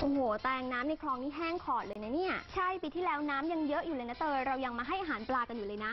โอ้โหแตงน้ำในคลองนี่แห้งขอดเลยนะเนี่ย ใช่ปีที่แล้วน้ำยังเยอะอยู่เลยนะเตยเรายังมาให้อาหารปลากันอยู่เลยนะ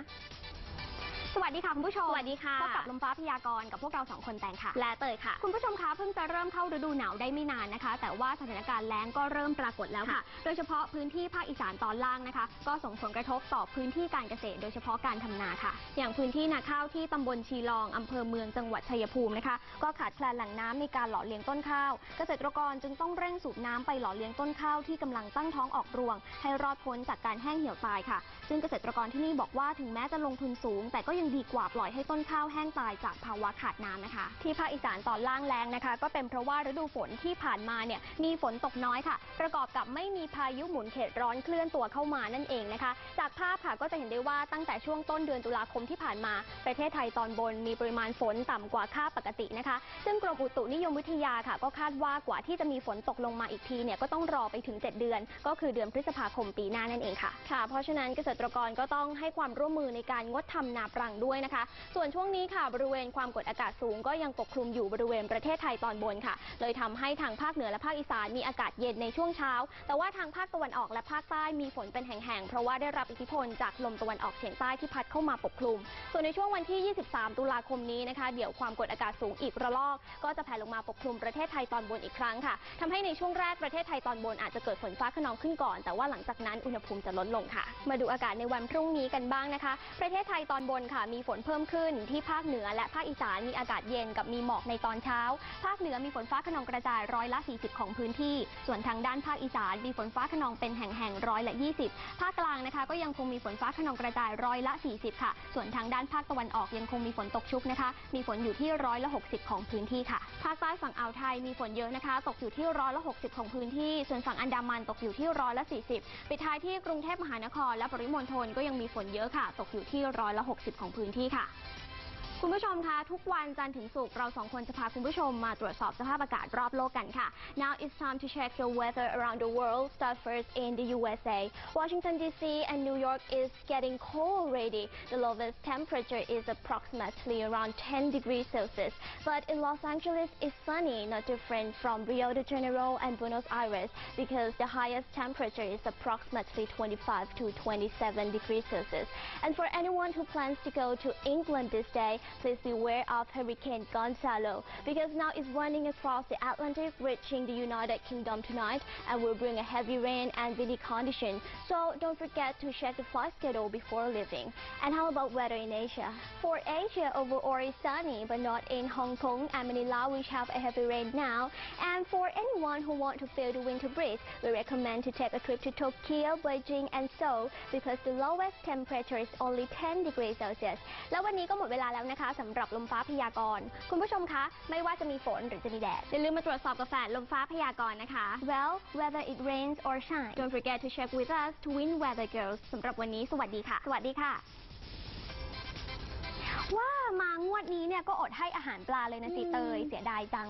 สวัสดีค่ะคุณผู้ชมสวัสดีค่ะพบกับลมฟ้าพยากรณ์กับพวกเราสองคนแตงค่ะ และเตยค่ะ คุณผู้ชมคะเพิ่งจะเริ่มเข้าฤดูหนาวได้ไม่นานนะคะ แต่ว่าสถานการณ์แล้งก็เริ่มปรากฏแล้วค่ะ โดยเฉพาะพื้นที่ภาคอีสานตอนล่างนะคะ ก็ส่งผลกระทบต่อพื้นที่การเกษตร โดยเฉพาะการทำนาค่ะ อย่างพื้นที่นาข้าวที่ตำบลชีลองอำเภอเมืองจังหวัดชัยภูมินะคะ ก็ขาดแคลนแหล่งน้ำในการหล่อเลี้ยงต้นข้าว เกษตรกรจึงต้องเร่งสูบน้ำไปหล่อเลี้ยงต้นข้าวที่กำลังตั้งท้องออกรวง ให้รอดพ้นจากการแห้งเหี่ยวตายค่ะ ซึ่งเกษตรกรที่นี่บอกว่าถึงแม้จะลงทุนสูง แต่ก็ยังดีกว่าปล่อยให้ต้นข้าวแห้งตายจากภาวะขาดน้ำนะคะ ที่ภาคอีสานตอนล่างแรงนะคะ ก็เป็นเพราะว่าฤดูฝนที่ผ่านมาเนี่ยมีฝนตกน้อยค่ะ ประกอบกับไม่มีพายุหมุนเขตร้อนเคลื่อนตัวเข้ามานั่นเองนะคะ จากภาพค่ะก็จะเห็นได้ว่าตั้งแต่ช่วงต้นเดือนตุลาคมที่ผ่านมา ประเทศไทยตอนบนมีปริมาณฝนต่ำกว่าค่าปกตินะคะ ซึ่งกรมอุตุนิยมวิทยาค่ะ ก็คาดว่ากว่าที่จะมีฝนตกลงมาอีกทีเนี่ยก็ต้องรอไปถึง 7 เดือน ก็คือเดือนพฤษภาคมปีหน้านั่นเองค่ะค่ะ เพราะฉะนั้นเกษตรกรก็ต้องให้ความร่วมมือในการงดทำนาปรังด้วยนะคะ ส่วนช่วงนี้ค่ะบริเวณความกดอากาศสูงก็ยังปกคลุมอยู่บริเวณประเทศไทยตอนบนค่ะ เลยทำให้ทางภาคเหนือและภาคอีสานมีอากาศเย็นในช่วงเช้า แต่ว่าทางภาคตะวันออกและภาคใต้มีฝนเป็นแห่งๆ เพราะว่าได้รับอิทธิพลจากลมตะวันออกเฉียงใต้ที่พัดเข้ามาปกคลุม ส่วนในช่วงวันที่ 23 ตุลาคมนี้นะคะ เดี๋ยวความกดอากาศสูงอีกระลอก ก็จะแผ่ลงมาปกคลุมประเทศไทยตอนบนอีกครั้งค่ะทำให้ในช่วงแรกประเทศไทยตอนบนอาจจะเกิดฝนฟ้าขนองขึ้นก่อน แต่ว่าหลังจากนั้นอุณหภูมิจะลดลงค่ะ มาดูอากาศในวันพรุ่งนี้กันบ้างนะคะ ประเทศไทยตอนบนค่ะมีฝนเพิ่มขึ้นที่ภาคเหนือและภาคอีสานมีอากาศเย็นกับมีหมอกในตอนเช้า ภาคเหนือมีฝนฟ้าขนองกระจายร้อยละ 40 ของพื้นที่ ส่วนทางด้านภาคอีสานมีฝนฟ้าขนองเป็นแห่งๆร้อยละ 20 ภาคกลางนะคะ ก็ยังคงมีฝนฟ้าขนองกระจายร้อยละ 40 ค่ะ ส่วนทางด้านภาคตะวันออกยังคงมีฝนตกชุกนะคะ มีฝนอยู่ที่ร้อยละ 60 ของพื้นที่ค่ะ ภาคใต้ฝั่งอ่าวไทยมีฝนเยอะนะคะ ตกอยู่ที่ร้อยละ 60 ของพื้นที่ ส่วนฝั่งอันดามันตกอยู่ที่ร้อยละ 40 ปิดท้ายที่กรุงเทพมหานคร และปริมณฑลก็ยังมีฝนเยอะค่ะ ตกอยู่ที่ร้อยละ 60 ของของพื้นที่ค่ะ คุณผู้ชมคะทุกวันจันทร์ถึงศุกร์เราสองคนจะพาคุณผู้ชมมาตรวจสอบสภาพอากาศรอบโลกกันค่ะ Now it's time to check the weather around the world. Start first in the USA. Washington D.C. and New York is getting cold already. The lowest temperature is approximately around 10 degrees Celsius. But in Los Angeles, it's sunny, not different from Rio de Janeiro and Buenos Aires, because the highest temperature is approximately 25 to 27 degrees Celsius. And for anyone who plans to go to England this day, please beware of Hurricane Gonzalo because now it's running across the Atlantic, reaching the United Kingdom tonight, and will bring a heavy rain and windy condition. So don't forget to check the flight schedule before leaving. And how about weather in Asia? For Asia, overall is sunny, but not in Hong Kong and Manila, which have a heavy rain now. And for anyone who want to feel the winter breeze, we recommend to take a trip to Tokyo, Beijing, and Seoul because the lowest temperature is only 10 degrees Celsius. แล้ววันนี้ก็หมดเวลาแล้วนะคะ ะสำหรับลมฟ้าพยากรณ์คุณผู้ชมคะ ไม่ว่าจะมีฝนหรือจะมีแดดอย่าลืมมาตรวจสอบกับแฟนลมฟ้าพยากรณ์นะคะ Well whether it rains or shine don't forget to check with us to win weather girls สำหรับวันนี้สวัสดีค่ะ สวัสดีค่ะ ว่ามางวดนี้เนี่ยก็อดให้อาหารปลาเลยนะสิเตยเสียดายจัง